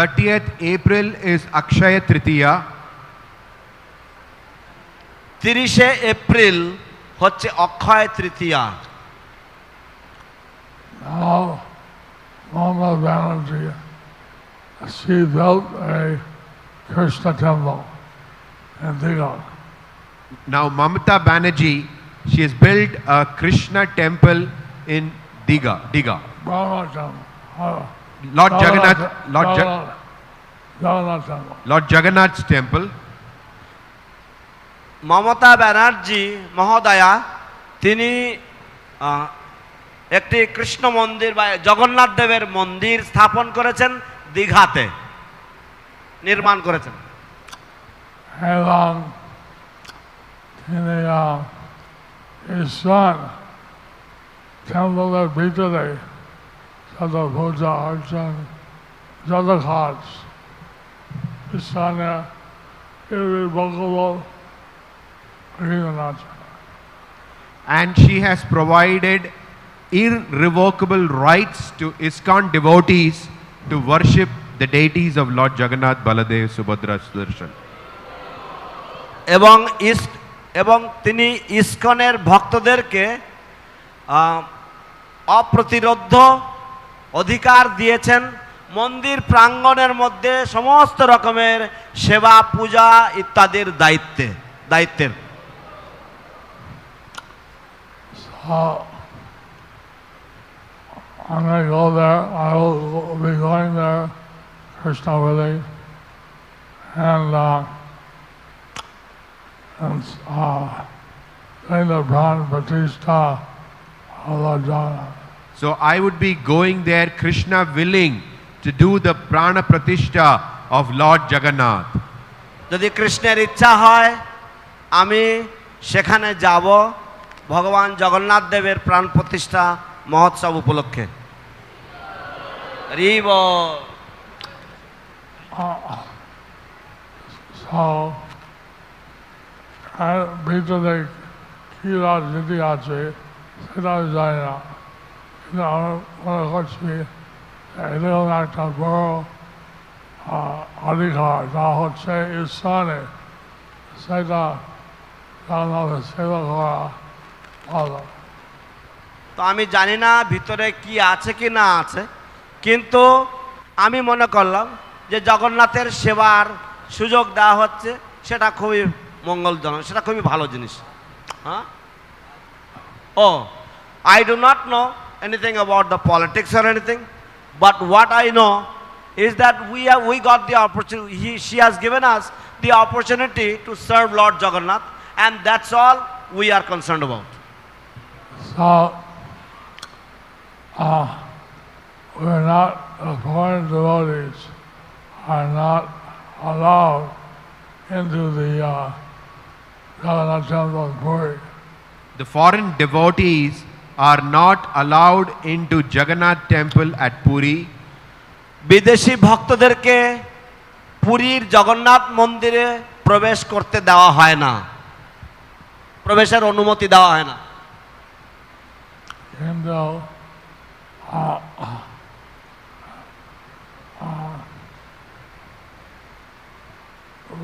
30th April is Akshaya Tritiya. তিরিশে April হচ্ছে Akshaya Tritiya Now, Mama Banerjee, she built a Krishna temple in Diga. Now Mamata Banerjee, she has built a Krishna temple in Diga. Diga. Brahma temple. Uh, Lord Jagannath, Lord, ja- Jagannath, Jagannath temple. Lord Jagannath's temple. Mamata Banerjee মহোদয়া তিনি একটি কৃষ্ণ মন্দির বা জগন্নাথ দেবের মন্দির স্থাপন করেছেন দীঘাতে নির্মাণ করেছেন। এবং তিনি ঈশ্বর টেম্পলের ভিতরে যত পূজা অর্চন যত কাজ agreement And she has provided irrevocable rights to ISKCON devotees to worship the deities of Lord Jagannath, Baladev, Subhadra, Sudarshan. এবং ইস এবং তিনি ইস্কনের ভক্তদেরকে অপ্রতিরোধ অধিকার দিয়েছেন মন্দির প্রাঙ্গনের মধ্যে সমস্ত রকমের সেবা পূজা ইত্যাদির দায়িত্বে দায়িত্বের। So I would be going there Krishna willing. To do the prana pratishtha of Lord Jagannath. যদি কৃষ্ণের ইচ্ছা হয় আমি সেখানে যাব ভগবান জগন্নাথ দেবের প্রাণ প্রতিষ্ঠা মহোৎসব উপলক্ষে। So, আর ভিতরে কী রাজনীতি আছে সেটা জানি না কিন্তু আমি মনে করছি একটা বড় অধিকার হচ্ছে ঈশ্বরে সেটা সেবা করা ভালো তো আমি জানি না ভিতরে কি আছে কি না আছে, কিন্তু আমি মনে করলাম যে জগন্নাথের সেবার সুযোগ দেওয়া হচ্ছে, সেটা খুবই মঙ্গলজনক, সেটা খুবই ভালো জিনিস। হ্যাঁ? ও I do not know anything about the politics or anything But what I know is that we, have, we got the opportunity, he, she has given us the opportunity to serve Lord Jagannath and that's all we are concerned about. So, uh, we're not, the foreign devotees are not allowed into the uh, Jagannath Temple Puri. The foreign devotees are not allowed into Jagannath temple at Puri. বিদেশি ভক্তদেরকে পুরীর জগন্নাথ মন্দিরে প্রবেশ করতে দেওয়া হয় না প্রবেশের অনুমতি দেওয়া হয় না Even though uh, uh,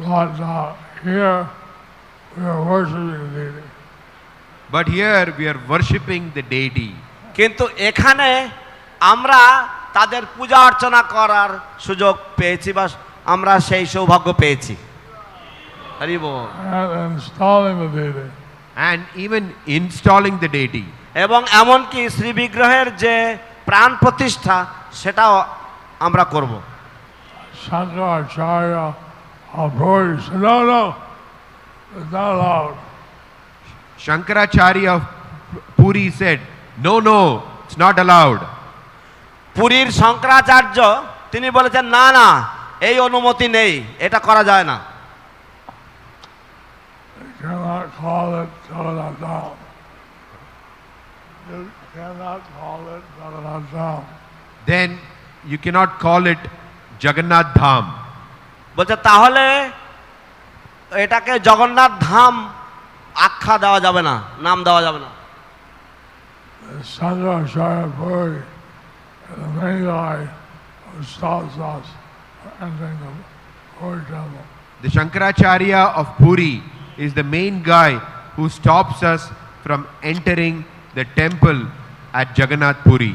but uh, here we are worshiping the But here we are worshipping the deity. কিন্তু এখানে আমরা তাদের পূজা অর্চনা করার সুযোগ পেয়েছি বা আমরা সেই সৌভাগ্য পেয়েছি হরি বল। and installing the deity. and even installing the deity. এবং এমনকি শ্রী বিগ্রহের যে প্রাণ প্রতিষ্ঠা সেটাও আমরা করব Shankaracharya of Puri no, no, it's not allowed. Shankaracharya of Puri said, No, no, it's not allowed. পুরীর শঙ্করাচার্য তিনি বলেছেন না না এই অনুমতি নেই এটা করা যায় না You cannot call it Jagannath You cannot call it Jagannath Then you cannot call it Jagannath Dham. বলছে তাহলে এটাকে জগন্নাথ ধাম আখ্যা দেওয়া যাবে না নাম দেওয়া যাবে না The Shankaracharya of Puri is the main guy who stops us entering the Puri temple. The Shankaracharya of Puri is the main guy who stops us from entering the temple at Jagannath Puri.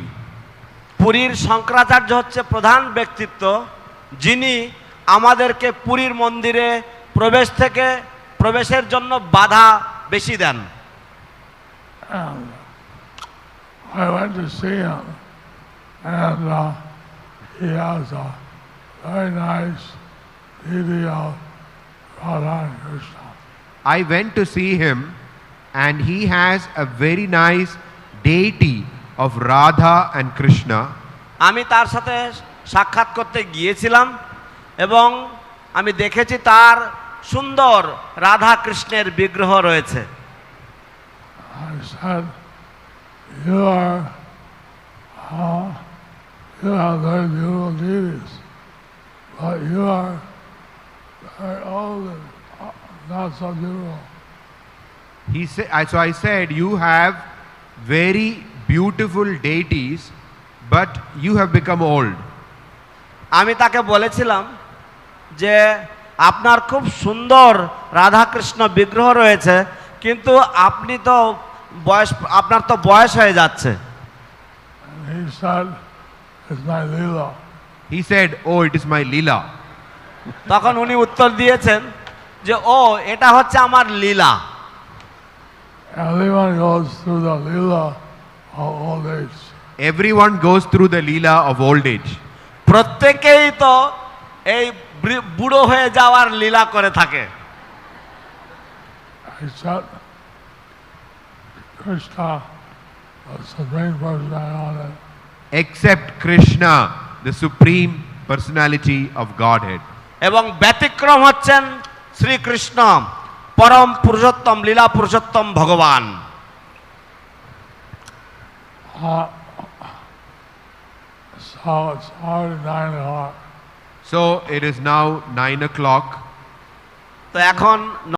পুরীর শঙ্করাচার্য হচ্ছে প্রধান ব্যক্তিত্ব যিনি আমাদেরকে পুরীর মন্দিরে প্রবেশ থেকে প্রবেশের জন্য বাধা বেশি দেন I went to see him, and uh, he has a very nice video of Radha and Krishna. I went to see him and he has a very nice deity of Radha and Krishna. আমি তার সাথে সাক্ষাৎ করতে গিয়েছিলাম এবং আমি দেখেছি তার সুন্দর রাধা কৃষ্ণের বিগ্রহ রয়েছে uh, uh. He sa- I- so I said, You have very beautiful deities, but you have become old. আমি তাকে বলেছিলাম যে আপনার খুব সুন্দর রাধাকৃষ্ণ বিগ্রহ রয়েছে কিন্তু আপনি তো বয়স আপনার তো বয়স হয়ে যাচ্ছে he said, It's my Leela. He said, Oh, it is my Leela. তখন উনি উত্তর দিয়েছেন যে ও এটা হচ্ছে আমার লীলা Everyone goes through the Leela of old age. Everyone goes through the Leela of old age. প্রত্যেকেই তো এই বুড়ো হয়ে যাওয়ার লীলা করে থাকে Except Krishna, the Supreme Personality. Except Krishna, the Supreme Personality of Godhead. এবং ব্যতিক্রম হচ্ছেন শ্রীকৃষ্ণ পরম পুরুষোত্তম লীলা পুরুষোত্তম ভগবান Uh, so it's already nine o'clock. So it is now 9 o'clock. তো এখন